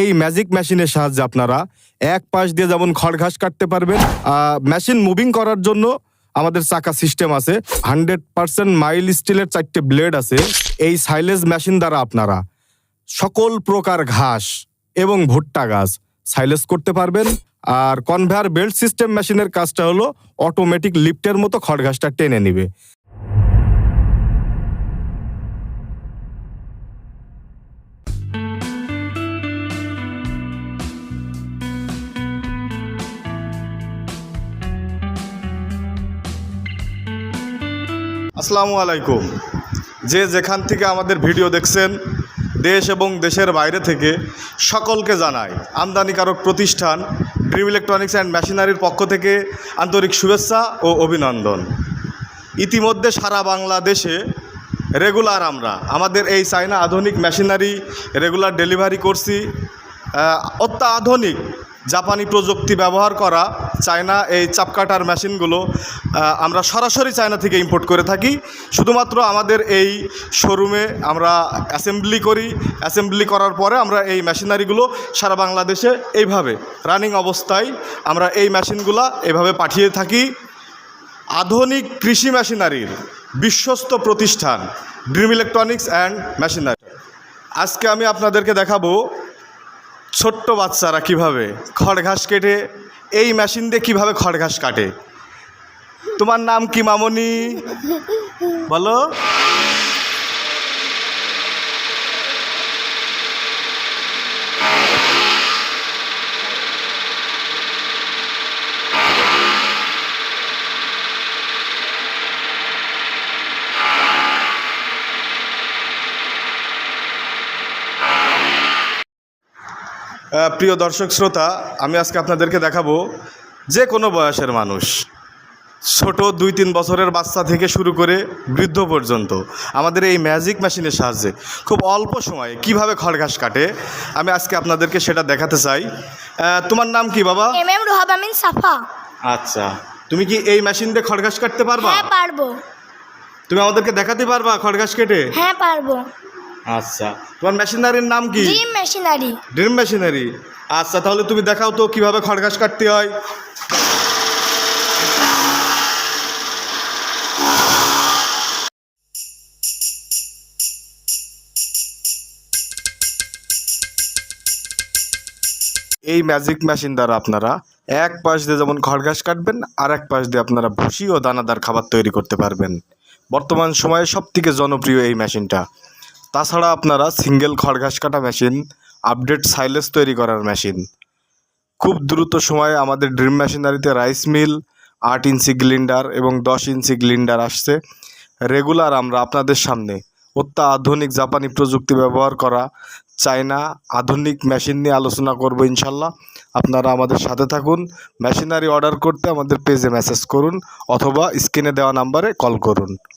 এই ম্যাজিক মেশিনের সাহায্যে আপনারা এক পাশ দিয়ে যেমন খড় ঘাস কাটতে পারবেন মেশিন মুভিং করার জন্য আমাদের চাকা সিস্টেম আছে। হান্ড্রেড পার্সেন্ট মাইল স্টিলের চারটে ব্লেড আছে। এই সাইলেজ মেশিন দ্বারা আপনারা সকল প্রকার ঘাস এবং ভুট্টা গাছ সাইলেজ করতে পারবেন। আর কনভেয়ার বেল্ট সিস্টেম মেশিনের কাজটা হলো অটোমেটিক লিফটের মতো খড় ঘাসটা টেনে নিবে। আসসালামু আলাইকুম। যে যেখান থেকে আমাদের ভিডিও দেখছেন, দেশ এবং দেশের বাইরে থেকে সকলকে জানাই আমদানিকারক প্রতিষ্ঠান ড্রিম ইলেকট্রনিক্স অ্যান্ড মেশিনারির পক্ষ থেকে আন্তরিক শুভেচ্ছা ও অভিনন্দন। ইতিমধ্যে সারা বাংলাদেশে রেগুলার আমরা, আমাদের এই চাইনা আধুনিক মেশিনারি রেগুলার ডেলিভারি করছি। অত্যাধুনিক জাপানি প্রযুক্তি ব্যবহার করা চায়না এই চাপকাটার মেশিনগুলো আমরা সরাসরি চায়না থেকে ইম্পোর্ট করে থাকি। শুধুমাত্র আমাদের এই শোরুমে আমরা অ্যাসেম্বলি করি। অ্যাসেম্বলি করার পরে আমরা এই মেশিনারিগুলো সারা বাংলাদেশে এইভাবে রানিং অবস্থায় আমরা এই মেশিনগুলো এভাবে পাঠিয়ে থাকি। আধুনিক কৃষি মেশিনারির বিশ্বস্ত প্রতিষ্ঠান ড্রিম ইলেকট্রনিক্স অ্যান্ড মেশিনারি আজকে আমি আপনাদেরকে দেখাবো ছোট্ট বাচ্চারা কীভাবে খড় ঘাস কেটে, এই মেশিন দিয়ে কীভাবে খড় ঘাস কাটে? তোমার নাম কি মামনি? বলো। প্রিয় দর্শক শ্রোতা আমি আজকে আপনাদেরকে দেখাবো যে কোনো বয়সের মানুষ ছোট দুই তিন বছরের বাচ্চা থেকে শুরু করে বৃদ্ধ পর্যন্ত আমাদের এই ম্যাজিক মেশিনের সাহায্যে খুব অল্প সময়ে কীভাবে খড়ঘাস কাটে আমি আজকে আপনাদেরকে সেটা দেখাতে চাই। তোমার নাম কি বাবা? M M Safa. আচ্ছা তুমি কি এই মেশিন দিয়ে খড়ঘাস কাটতে পারবা? হ্যাঁ পারব। তুমি আমাদেরকে দেখাতে পারবা খড়ঘাস কেটে? হ্যাঁ পারব। আচ্ছা। তোমার মেশিনারির নাম কি? Dream machinery. Dream machinery. আচ্ছা তাহলে তুমি দেখাও তো কীভাবে খড়ঘাস কাটতে হয়। এই ম্যাজিক মেশিন দ্বারা আপনারা এক পাশ দিয়ে যেমন খড়ঘাস কাটবেন আর এক পাশ দিয়ে আপনারা ভুসি ও দানাদার খাবার তৈরি করতে পারবেন। বর্তমান সময়ে সব থেকে জনপ্রিয় এই মেশিনটা তাছাড়া আপনারা সিঙ্গেল খড়ঘাস কাটা মেশিন আপডেট সাইলেজ তৈরি করার মেশিন। খুব দ্রুত সময়ে আমাদের ড্রিম মেশিনারিতে রাইস মিল আট ইঞ্চি গ্লিন্ডার এবং দশ ইঞ্চি গ্লিন্ডার আসছে। রেগুলার আমরা আপনাদের সামনে অত্যাধুনিক জাপানি প্রযুক্তি ব্যবহার করা চায়না আধুনিক মেশিন নিয়ে আলোচনা করব ইনশাল্লাহ। আপনারা আমাদের সাথে থাকুন, মেশিনারি অর্ডার করতে আমাদের পেজে মেসেজ করুন অথবা স্ক্রিনে দেওয়া নাম্বারে কল করুন।